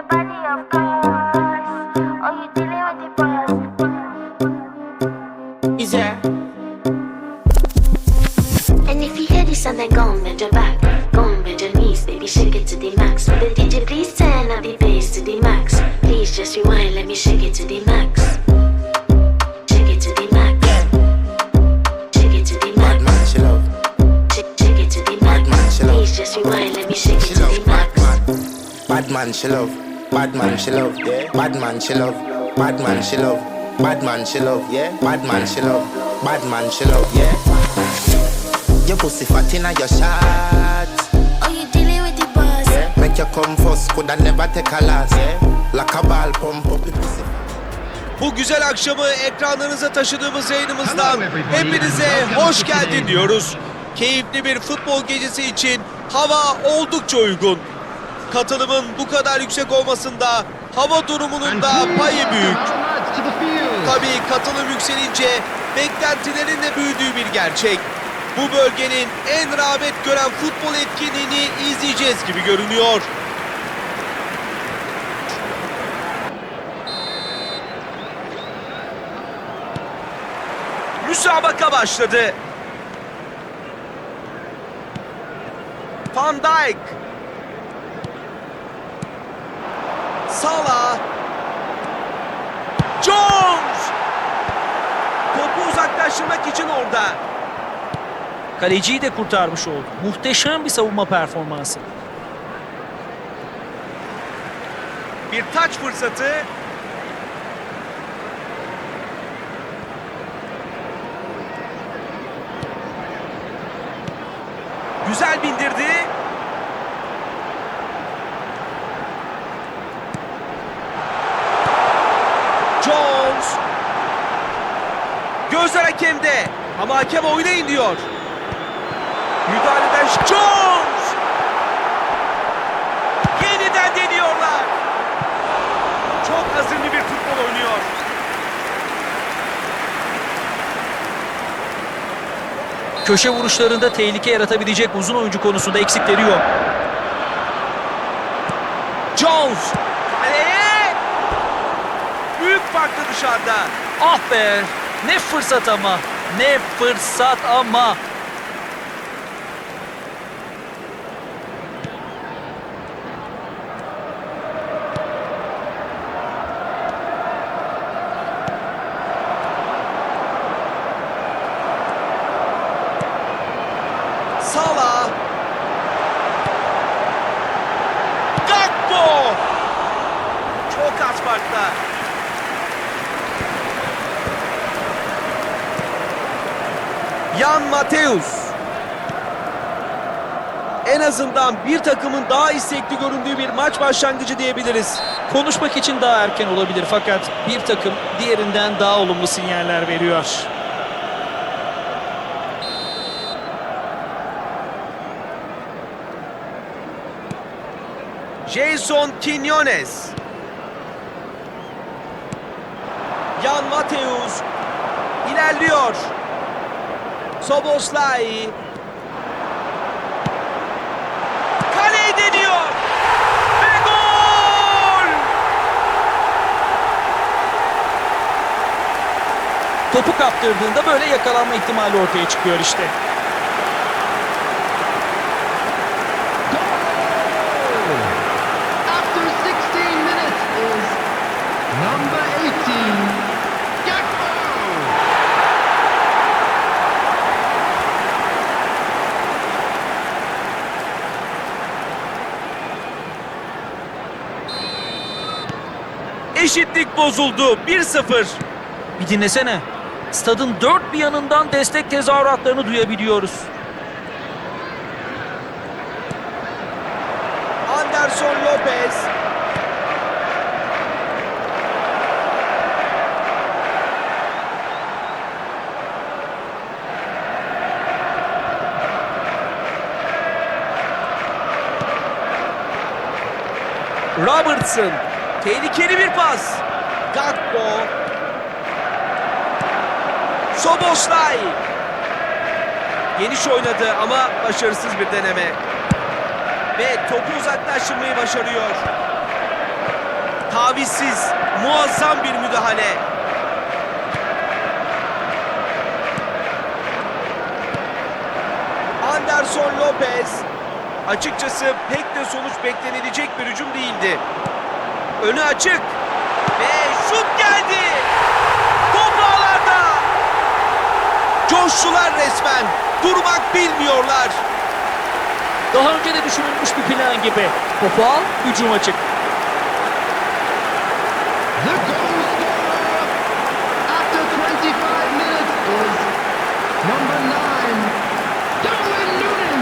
the body, of course. Oh, you dealing with the boss. Is there? And if you hear this song, then go and bend your back. Go and bend your knees, baby, shake it to the max. Will the DJ please turn up the bass to the max? Please just rewind, let me shake it to the max. Shake it to the max. Shake it to the max. man, she love. Shake, shake it to the Bad man, she love. Please just rewind, let me shake it to the max. man. Bad man, she love. Bad man, she love. Yeah. Bad man, she love. Bad man, she love. Bad man, she love. Yeah. Bad man, she love. Bad man, she love. Yeah. Your pussy fat inna your shot. Oh, you dealing with the boss? Make you come first, coulda never take a last. Yeah. Like a ball pump up your pussy. Bu güzel akşamı ekranlarınıza taşıdığımız yayınımızdan hepinize hoş geldin diyoruz. Keyifli bir futbol gecesi için hava oldukça uygun. Katılımın bu kadar yüksek olmasında hava durumunun da payı büyük. Tabii katılım yükselince beklentilerin de büyüdüğü bir gerçek. Bu bölgenin en rağbet gören futbol etkinliğini izleyeceğiz gibi görünüyor. Müsabaka başladı. Van Dijk. Salah. Jones. Topu uzaklaştırmak için orada. Kaleciyi de kurtarmış oldu. Muhteşem bir savunma performansı. Bir taç fırsatı. Güzel bindirdi. Jones. Gözler hakemde. Ama hakem oynayın diyor. Müdahaleden Jones. Yeniden deniyorlar. Çok hazırlı bir futbol oynuyor. Köşe vuruşlarında tehlike yaratabilecek uzun oyuncu konusunda eksikleri yok. Jones. Kaleye. Büyük farklı dışarıda. Ah be! Ne fırsat ama! Ne fırsat ama! Salah. Gakpo. Çok az farkla. Jan Mateus. En azından bir takımın daha istekli göründüğü bir maç başlangıcı diyebiliriz. Konuşmak için daha erken olabilir fakat bir takım diğerinden daha olumlu sinyaller veriyor. Jason Quinones. Jan Mateus ilerliyor. Soboslai. Kaleyi deniyor. Ve gol! Topu kaptırdığında böyle yakalanma ihtimali ortaya çıkıyor işte. After 16 minutes is number 18, Gakpo! Eşitlik bozuldu. 1-0. Bir dinlesene. Stadın dört bir yanından destek tezahüratlarını duyabiliyoruz. Anderson Lopez. Robertson. Tehlikeli bir pas. Gakpo. Soboslay. Geniş oynadı ama başarısız bir deneme. Ve topu uzaklaştırmayı başarıyor. Tavizsiz, muazzam bir müdahale. Anderson Lopez. Açıkçası pek de sonuç beklenilecek bir hücum değildi. Önü açık. Ve şut geldi. Top ağlarda. Coştular resmen. Durmak bilmiyorlar. Daha önce de düşünülmüş bir plan gibi. Topu al, hücum açık. The goal scorer after 25 minutes is number 9, Darwin Newton.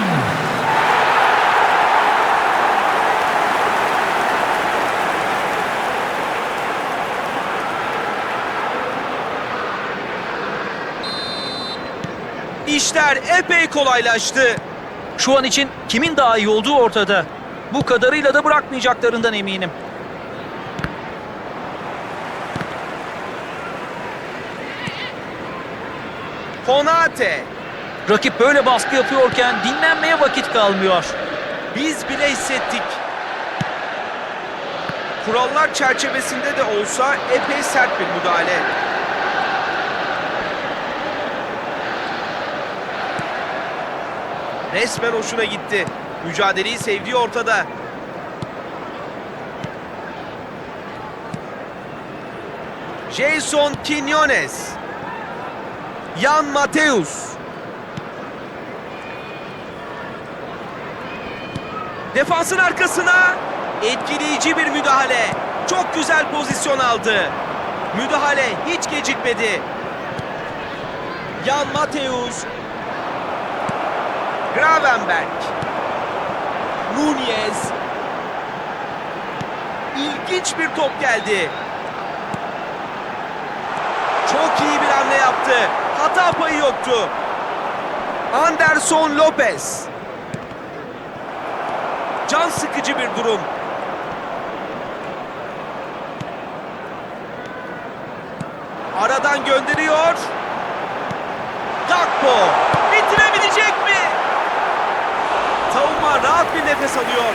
İşler epey kolaylaştı. Şu an için kimin daha iyi olduğu ortada. Bu kadarıyla da bırakmayacaklarından eminim. Konate. Rakip böyle baskı yapıyorken dinlenmeye vakit kalmıyor. Biz bile hissettik. Kurallar çerçevesinde de olsa epey sert bir müdahale. Resmen hoşuna gitti. Mücadeleyi sevdiği ortada. Jason Quinones. Jan Mateus. Defansın arkasına etkileyici bir müdahale. Çok güzel pozisyon aldı. Müdahale hiç gecikmedi. Jan Mateus. Gravenberg. Nunez. İlginç bir top geldi. Çok iyi bir hamle yaptı. Hata payı yoktu. Anderson Lopez. Can sıkıcı bir durum. Aradan gönderiyor. Gakpo bitirebilecek mi? Savunma rahat bir nefes alıyor.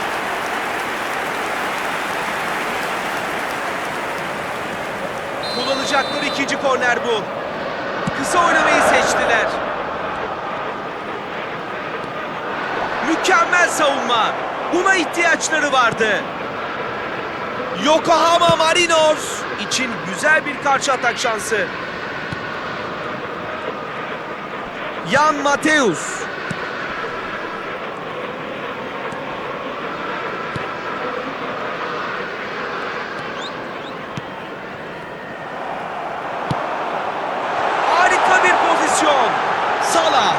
Kullanacakları ikinci korner bu. Kısa oynamayı seçtiler. Mükemmel savunma. Buna ihtiyaçları vardı. Yokohama Marinos için güzel bir karşı atak şansı. Jan Mateus. Harika bir pozisyon. Salah.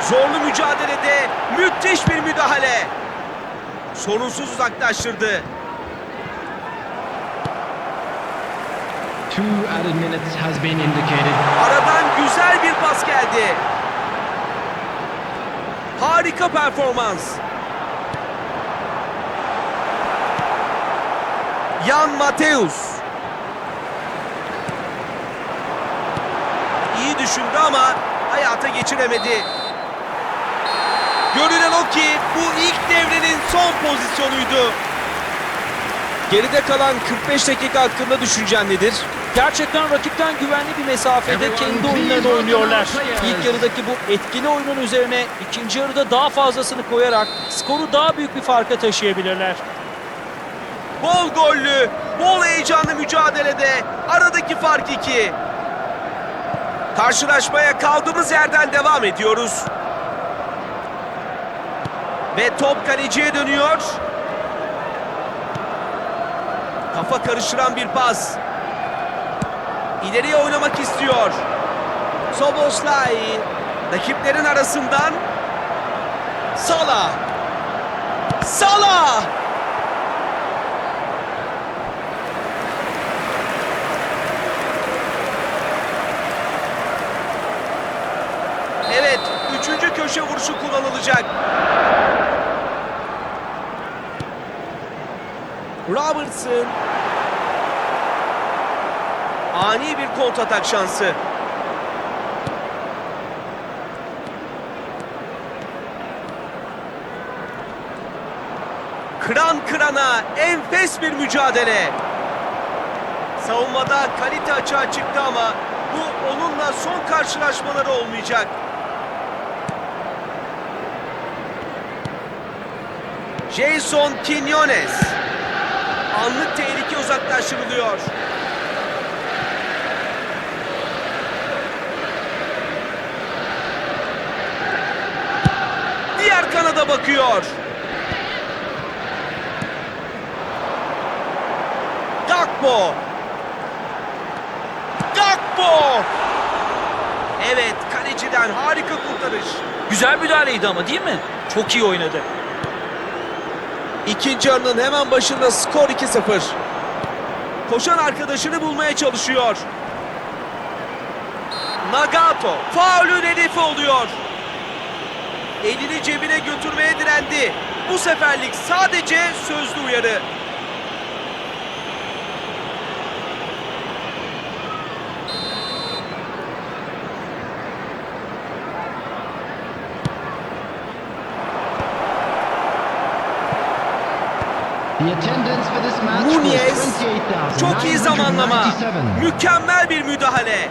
Zorlu mücadelede müthiş bir müdahale. Sorunsuz uzaklaştırdı. Two added minutes has been indicated. Aradan güzel bir pas geldi. Harika performans. Jan Mateus. İyi düşündü ama hayata geçiremedi. Görünen o ki bu ilk devrenin son pozisyonuydu. Geride kalan 45 dakika hakkında düşüncen nedir? Gerçekten rakipten güvenli bir mesafede kendi oyunlarını oynuyorlar. İlk yarıdaki bu etkili oyunun üzerine ikinci yarıda daha fazlasını koyarak skoru daha büyük bir farka taşıyabilirler. Bol gollü, bol heyecanlı mücadelede aradaki fark iki. Karşılaşmaya kaldığımız yerden devam ediyoruz. Ve top kaleciye dönüyor. Kafa karıştıran bir pas. İleriye oynamak istiyor. Soboslay rakiplerin arasından Salah. Salah! Evet, üçüncü köşe vuruşu kullanılacak. Robertson. Ani bir kontratak şansı. Kıran kırana enfes bir mücadele. Savunmada kalite açığa çıktı ama bu onunla son karşılaşmaları olmayacak. Jason Quinones. Anlık tehlike uzaklaştırılıyor. Diğer kanada bakıyor. Gakpo. Gakpo. Evet kaleciden harika kurtarış. Güzel müdahaleydi ama değil mi? Çok iyi oynadı. İkinci yarının hemen başında skor 2-0. Koşan arkadaşını bulmaya çalışıyor. Nagato faulün hedefi oluyor. Elini cebine götürmeye direndi. Bu seferlik sadece sözlü uyarı. The attendance for this match Nunez was 28,997. çok iyi zamanlama. Mükemmel bir müdahale.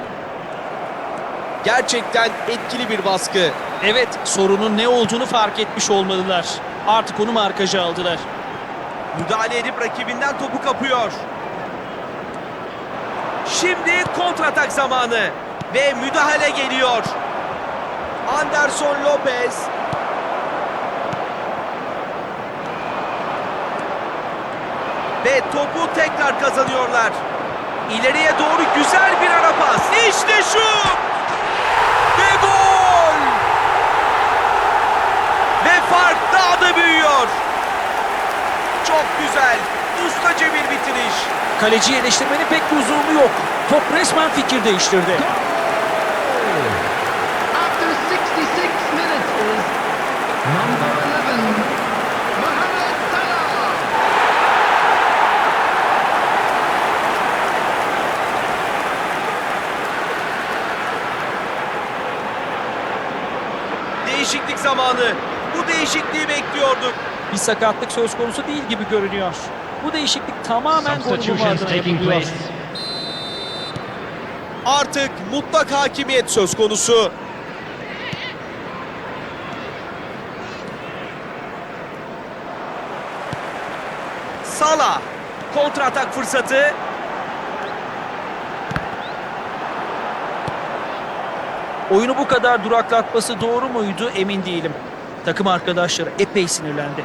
Gerçekten etkili bir baskı. Evet, sorunun ne olduğunu fark etmiş olmalılar. Artık onu markaja aldılar. Müdahale edip rakibinden topu kapıyor. Şimdi kontratak zamanı ve müdahale geliyor. Anderson Lopez. Ve topu tekrar kazanıyorlar. İleriye doğru güzel bir ara pas. İşte şut! Ve gol! Ve fark daha da büyüyor. Çok güzel. Ustaca bir bitiriş. Kaleciyi eleştirmenin pek bir lüzumu yok. Top resmen fikir değiştirdi. After 66 minutes is number 11, Mohamed Salah. Değişiklik zamanı. Bu değişikliği bekliyorduk. Bir sakatlık söz konusu değil gibi görünüyor. Bu değişiklik tamamen gol bulma adına taking yapılıyor. place. Artık mutlak hakimiyet söz konusu. Sala kontratak fırsatı. Oyunu bu kadar duraklatması doğru muydu emin değilim. Takım arkadaşları epey sinirlendi.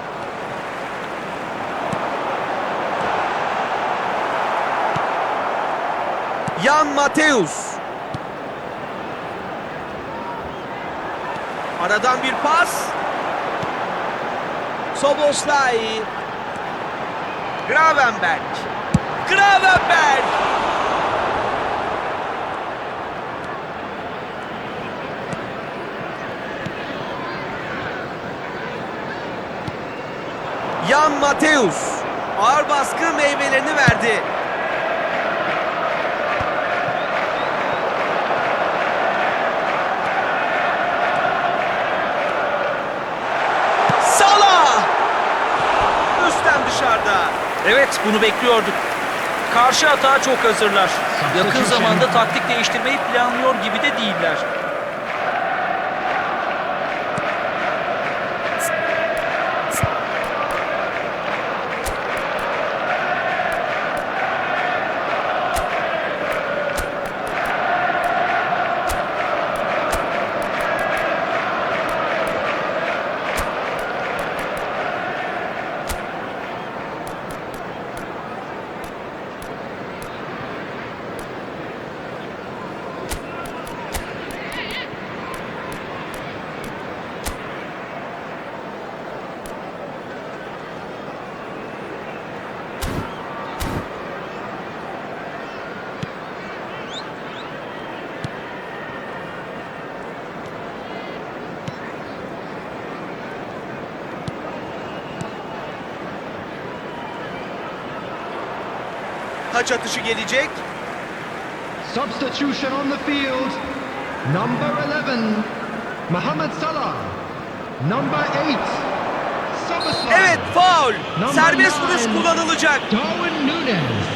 Jan Mateus. Aradan bir pas. Soboslai. Gravenberg. Gravenberg. Mateus. Ağır baskı meyvelerini verdi. Salah! Üstten dışarıda. Evet bunu bekliyorduk. Karşı hata çok hazırlar. Yakın zamanda taktik değiştirmeyi planlıyor gibi de değiller. Taç atışı gelecek. Substitution on the field. Number 11, Mohamed Salah. Number 8, Soboslai. Evet faul. Faul. Serbest vuruş kullanılacak. Darwin Nunes.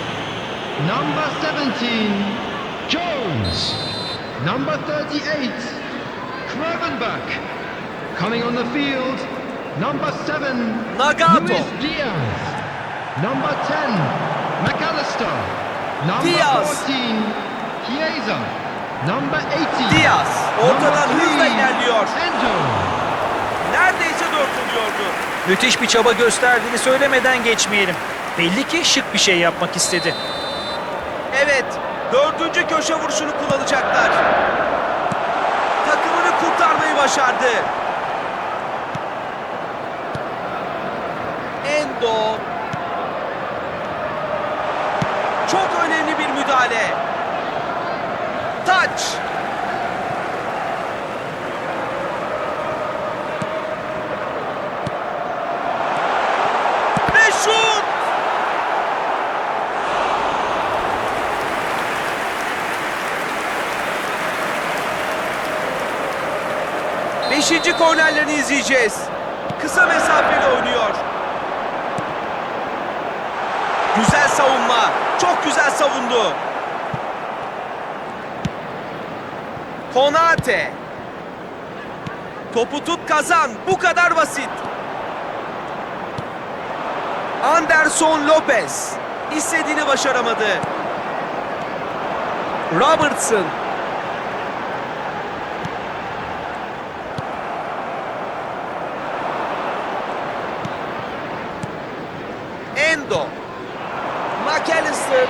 Number 17, Jones. Number 38, Kravenbach. Coming on the field, number 7, Nagato. Luis Diaz. Number 10, McAllister. Number Diaz. 14, Chiesa. Number 80, Diaz ortadan number hızla ilerliyor. Endo. Neredeyse dört oluyordu. Müthiş bir çaba gösterdiğini söylemeden geçmeyelim. Belli ki şık bir şey yapmak istedi. Evet, dördüncü köşe vuruşunu kullanacaklar. Takımını kurtarmayı başardı. Endo. Çok önemli bir müdahale. Taç. Beşinci kornerlerini izleyeceğiz. Kısa mesafeli oynuyor. Güzel savunma. Çok güzel savundu. Konate. Topu tut kazan. Bu kadar basit. Anderson Lopez. istediğini başaramadı. Robertson. Endo. McAllister.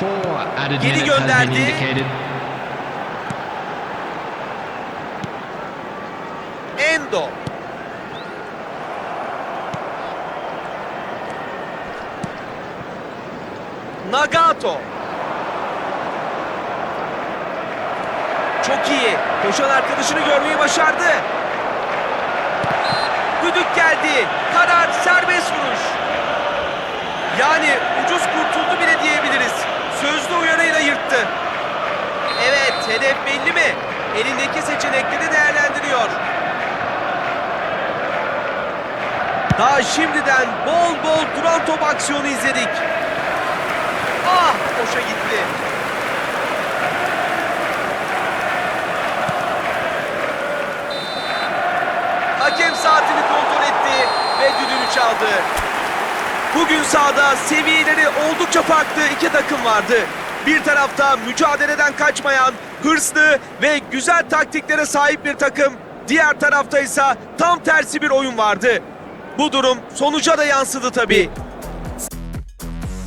Four added Geri minutes has been gönderdi. Endo. Nagato. Çok iyi. Koşan arkadaşını görmeyi başardı. Düdük geldi. Karar serbest vuruş. Yani ucuz kurtuldu bile diyebiliriz. Yırttı. Evet, hedef belli mi? Elindeki seçenekleri değerlendiriyor. Daha şimdiden bol bol duran top aksiyonu izledik. Ah, boşa gitti. Hakem saatini kontrol etti ve düdüğünü çaldı. Bugün sahada seviyeleri oldukça farklı iki takım vardı. Bir tarafta mücadeleden kaçmayan, hırslı ve güzel taktiklere sahip bir takım. Diğer tarafta ise tam tersi bir oyun vardı. Bu durum sonuca da yansıdı tabii.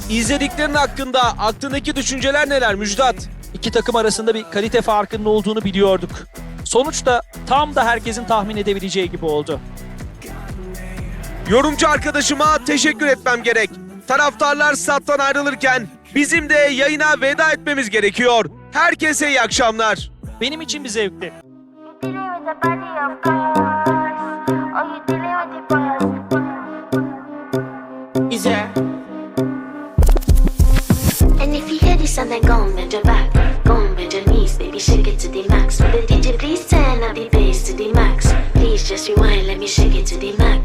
İzlediklerin hakkında aklındaki düşünceler neler Müjdat? İki takım arasında bir kalite farkının olduğunu biliyorduk. Sonuçta tam da herkesin tahmin edebileceği gibi oldu. Yorumcu arkadaşıma teşekkür etmem gerek. Taraftarlar stat'tan ayrılırken bizim de yayına veda etmemiz gerekiyor. Herkese iyi akşamlar. Benim için bir zevkti. And if you hear this then go on your back, go on your knees, baby, shake it to the max. Will the DJ please turn up the bass to the max? Please just rewind, let me shake it to the max.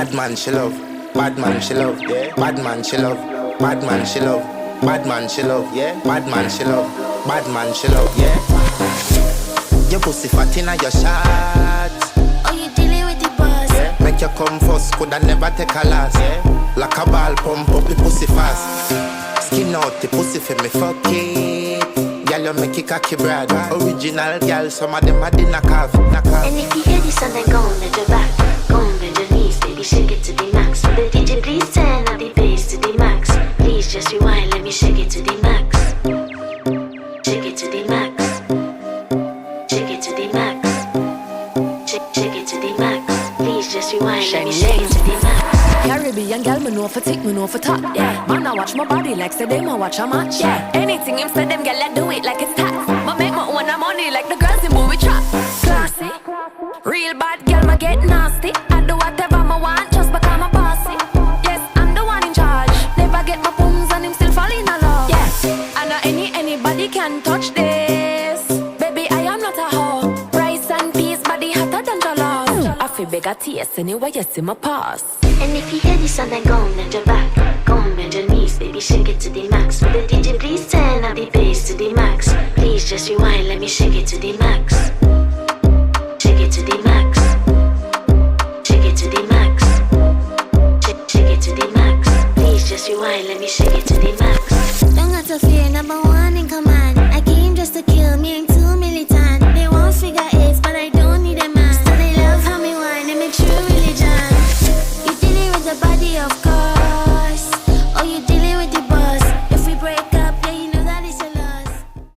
Bad man, she love. Bad man, she love. Yeah. Bad man, she love. Bad man, she love. Bad man, she love. Yeah. Bad man, she love. Bad man, she love. Yeah. Your pussy fat inna your shot. Oh, you dealing with the boss? Yeah. Make you come first, coulda never take a last. Yeah. Like a ball, pump up the pussy fast. Skin out the pussy for me, fuck it. Girl, you make it cocky brad. Original girl, some of them a dinner calf. And if you hear this and then go on your back, go on bend knees, baby, shake it to the max. The DJ please turn up the bass to the max? Please just rewind, let me shake it to the max. Shake it to the max. Shake it to the max. Shake, it to the max. Please just rewind, let me shake it to the max. Caribbean girl, me know for tick, me know for top. Yeah, man, I watch my body like say them I watch a match. Yeah, anything him say them girl, I do it like it's tax. But make my own money like the girls in movie trap. Classy, real bad girl, me get nasty. got TS anyway, yes, in my past. And if you hear this song, then go on and jump back. Go on and your knees, baby, shake it to the max. Will the DJ please turn up the bass to the max? Please just rewind, let me shake it to the max. Shake it to the max. Shake it to the max. Shake, shake it to the max. Please just rewind, let me shake it to the max. Don't got to fear, number one in command. I came just to kill me